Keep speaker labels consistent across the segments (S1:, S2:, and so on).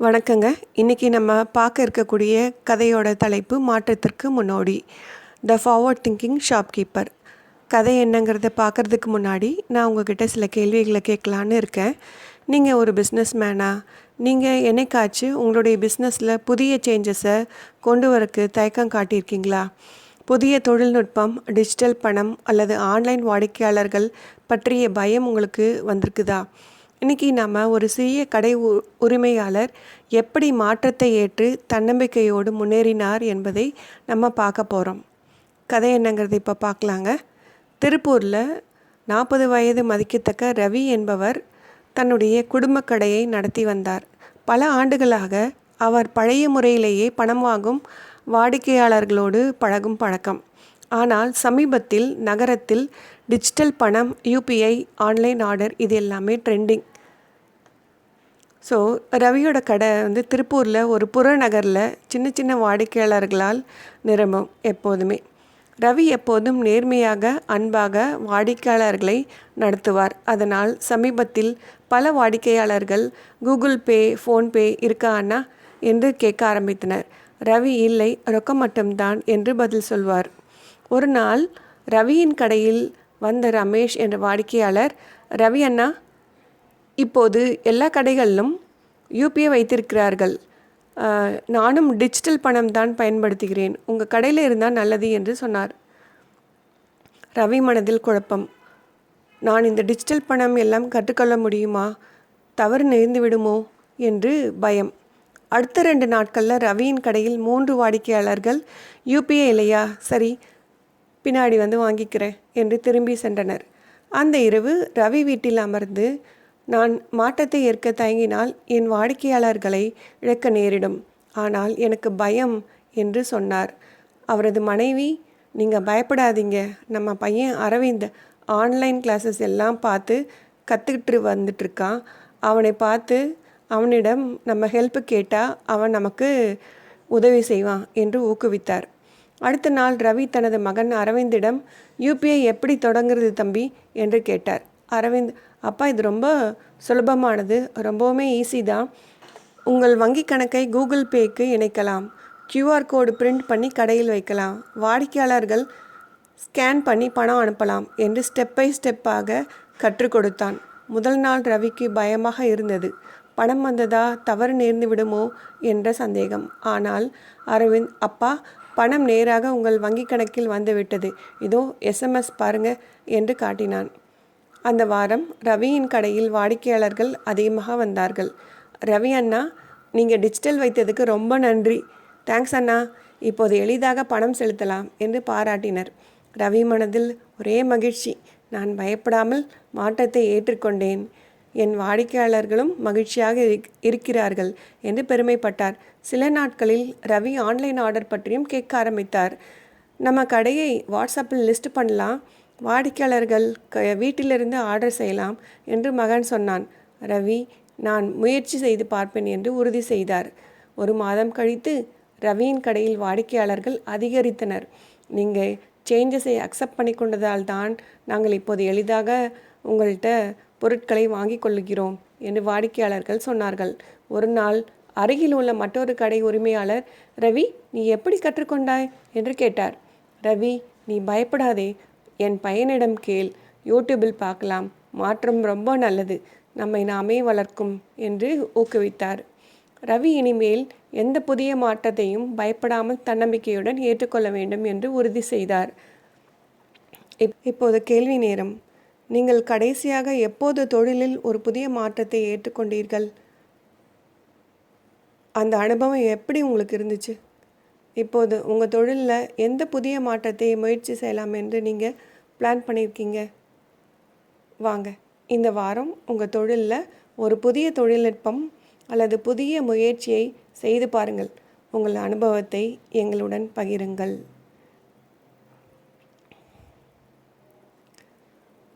S1: வணக்கங்க. இன்றைக்கி நம்ம பார்க்க இருக்கக்கூடிய கதையோட தலைப்பு மாற்றத்திற்கு முன்னோடி. த ஃபார்வர்ட் திங்கிங் ஷாப்கீப்பர் கதை என்னங்கிறத பார்க்குறதுக்கு முன்னாடி நான் உங்ககிட்ட சில கேள்விகளை கேட்கலான்னு இருக்கேன். நீங்கள் ஒரு பிஸ்னஸ் மேனா நீங்கள் என்னைக்காச்சு உங்களுடைய பிஸ்னஸில் புதிய சேஞ்சஸை கொண்டு வரக்கு தயக்கம் காட்டியிருக்கீங்களா? புதிய தொழில்நுட்பம் டிஜிட்டல் பணம் அல்லது ஆன்லைன் வாடிக்கையாளர்கள் பற்றிய பயம் உங்களுக்கு வந்திருக்குதா? இன்றைக்கி நம்ம ஒரு சிறிய கடை உ உரிமையாளர் எப்படி மாற்றத்தை ஏற்று தன்னம்பிக்கையோடு முன்னேறினார் என்பதை நம்ம பார்க்க போகிறோம் கதை என்னங்கிறது இப்போ பார்க்கலாங்க. திருப்பூரில் நாற்பது வயது மதிக்கத்தக்க ரவி என்பவர் தன்னுடைய குடும்ப கடையை நடத்தி வந்தார். பல ஆண்டுகளாக அவர் பழைய முறையிலேயே பணம் வாங்கும் வாடிக்கையாளர்களோடு பழகும் பழக்கம். ஆனால் சமீபத்தில் நகரத்தில் டிஜிட்டல் பணம் யூபிஐ ஆன்லைன் ஆர்டர் இது எல்லாமே ட்ரெண்டிங். ஸோ ரவியோட கடை வந்து திருப்பூரில் ஒரு புறநகரில் சின்ன சின்ன வாடிக்கையாளர்களால் நிரம்பும் எப்போதுமே. ரவி எப்போதும் நேர்மையாக அன்பாக வாடிக்கையாளர்களை நடத்துவார். அதனால் சமீபத்தில் பல வாடிக்கையாளர்கள் கூகுள் பே ஃபோன்பே இருக்கா அண்ணா? என்று கேட்க ஆரம்பித்தனர். ரவி இல்லை ரொக்கம் மட்டும்தான் என்று பதில் சொல்வார். ஒரு நாள் ரவியின் கடையில் வந்த ரமேஷ் என்ற வாடிக்கையாளர் ரவி அண்ணா இப்போது எல்லா கடைகளிலும் யூபிஐ வைத்திருக்கிறார்கள். நானும் டிஜிட்டல் பணம் தான் பயன்படுத்துகிறேன். உங்கள் கடையில் இருந்தால் நல்லது என்று சொன்னார். ரவி மனதில் குழப்பம். நான் இந்த டிஜிட்டல் பணம் எல்லாம் கற்றுக்கொள்ள முடியுமா? தவறு நேர்ந்து விடுமோ? என்று பயம். அடுத்த ரெண்டு நாட்களில் ரவியின் கடையில் மூன்று வாடிக்கையாளர்கள் யூபிஐ இல்லையா? சரி பின்னாடி வந்து வாங்கிக்கிறேன் என்று திரும்பி சென்றனர். அந்த இரவு ரவி வீட்டில் அமர்ந்து நான் மாற்றத்தை ஏற்க தயங்கினால் என் வாடிக்கையாளர்களை இழக்க நேரிடும். ஆனால் எனக்கு பயம் என்று சொன்னார். அவரது மனைவி நீங்கள் பயப்படாதீங்க. நம்ம பையன் அரவிந்த் ஆன்லைன் கிளாஸஸ் எல்லாம் பார்த்து கற்றுக்கிட்டு வந்துட்டுருக்கான் அவனை பார்த்து அவனிடம் நம்ம ஹெல்ப்பு கேட்டால் அவன் நமக்கு உதவி செய்வான் என்று ஊக்குவித்தார். அடுத்த நாள் ரவி தனது மகன் அரவிந்திடம் யூபிஐ எப்படி தொடங்குறது தம்பி? என்று கேட்டார். அரவிந்த் அப்பா இது ரொம்ப சுலபமானது. ரொம்பவுமே ஈஸி தான். உங்கள் வங்கி கணக்கை கூகுள் பேக்கு இணைக்கலாம். கியூஆர் கோடு பிரிண்ட் பண்ணி கடையில் வைக்கலாம். வாடிக்கையாளர்கள் ஸ்கேன் பண்ணி பணம் அனுப்பலாம் என்று ஸ்டெப் பை ஸ்டெப்பாக கற்றுக் கொடுத்தான். முதல் நாள் ரவிக்கு பயமாக இருந்தது. பணம் வந்ததா தவறு நேர்ந்து விடுமோ என்ற சந்தேகம். ஆனால் அரவிந்த் அப்பா பணம் நேராக உங்கள் வங்கி கணக்கில் வந்துவிட்டது இதோ எஸ்எம்எஸ் பாருங்க என்று காட்டினான். அந்த வாரம் ரவியின் கடையில் வாடிக்கையாளர்கள் அதிகமாக வந்தார்கள். ரவி அண்ணா நீங்கள் டிஜிட்டல் வைத்ததுக்கு ரொம்ப நன்றி. தேங்க்ஸ் அண்ணா. இப்போது எளிதாக பணம் செலுத்தலாம் என்று பாராட்டினர். ரவி மனதில் ஒரே மகிழ்ச்சி. நான் பயப்படாமல் மாற்றத்தை ஏற்றுக்கொண்டேன். என் வாடிக்கையாளர்களும் மகிழ்ச்சியாக இருக்கிறார்கள் என்று பெருமைப்பட்டார். சில நாட்களில் ரவி ஆன்லைன் ஆர்டர் பற்றியும் கேட்க ஆரம்பித்தார். நம்ம கடையை வாட்ஸ்அப்பில் லிஸ்ட் பண்ணலாம். வாடிக்கையாளர்கள் க வீட்டிலிருந்து ஆர்டர் செய்யலாம் என்று மகன் சொன்னான். ரவி நான் முயற்சி செய்து பார்ப்பேன் என்று உறுதி செய்தார். ஒரு மாதம் கழித்து ரவியின் கடையில் வாடிக்கையாளர்கள் அதிகரித்தனர். நீங்கள் சேஞ்சஸை அக்செப்ட் பண்ணி கொண்டதால் தான் நாங்கள் இப்போது எளிதாக உங்கள்கிட்ட பொருட்களை வாங்கி கொள்ளுகிறோம் என்று வாடிக்கையாளர்கள் சொன்னார்கள். ஒரு நாள் அருகில் உள்ள மற்றொரு கடை உரிமையாளர் ரவி நீ எப்படி கற்றுக்கொண்டாய்? என்று கேட்டார். ரவி நீ பயப்படாதே. என் பையனிடம் கேள். யூடியூபில் பார்க்கலாம். மாற்றம் ரொம்ப நல்லது. நம்மை நாமே வளர்க்கும் என்று ஊக்குவித்தார். ரவி இனிமேல் எந்த புதிய மாற்றத்தையும் பயப்படாமல் தன்னம்பிக்கையுடன் ஏற்றுக்கொள்ள வேண்டும் என்று உறுதி செய்தார். இப்போது கேள்வி நேரம். நீங்கள் கடைசியாக எப்போது தொழிலில் ஒரு புதிய மாற்றத்தை ஏற்றுக்கொண்டீர்கள்? அந்த அனுபவம் எப்படி உங்களுக்கு இருந்துச்சு? இப்போது உங்கள் தொழிலில் எந்த புதிய மாற்றத்தை முயற்சி செய்யலாம் என்று நீங்கள் பிளான் பண்ணியிருக்கீங்க? வாங்க. இந்த வாரம் உங்கள் தொழிலில் ஒரு புதிய தொழில்நுட்பம் அல்லது புதிய முயற்சியை செய்து பாருங்கள். உங்கள் அனுபவத்தை எங்களுடன் பகிருங்கள்.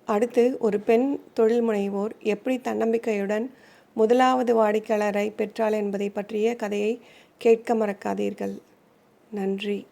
S1: அடுத்து ஒரு பெண் தொழில் முனைவோர் எப்படி தன்னம்பிக்கையுடன் முதலாவது வாடிக்கையாளரை பெற்றாள் என்பதை பற்றிய கதையை கேட்க மறக்காதீர்கள். நன்றி.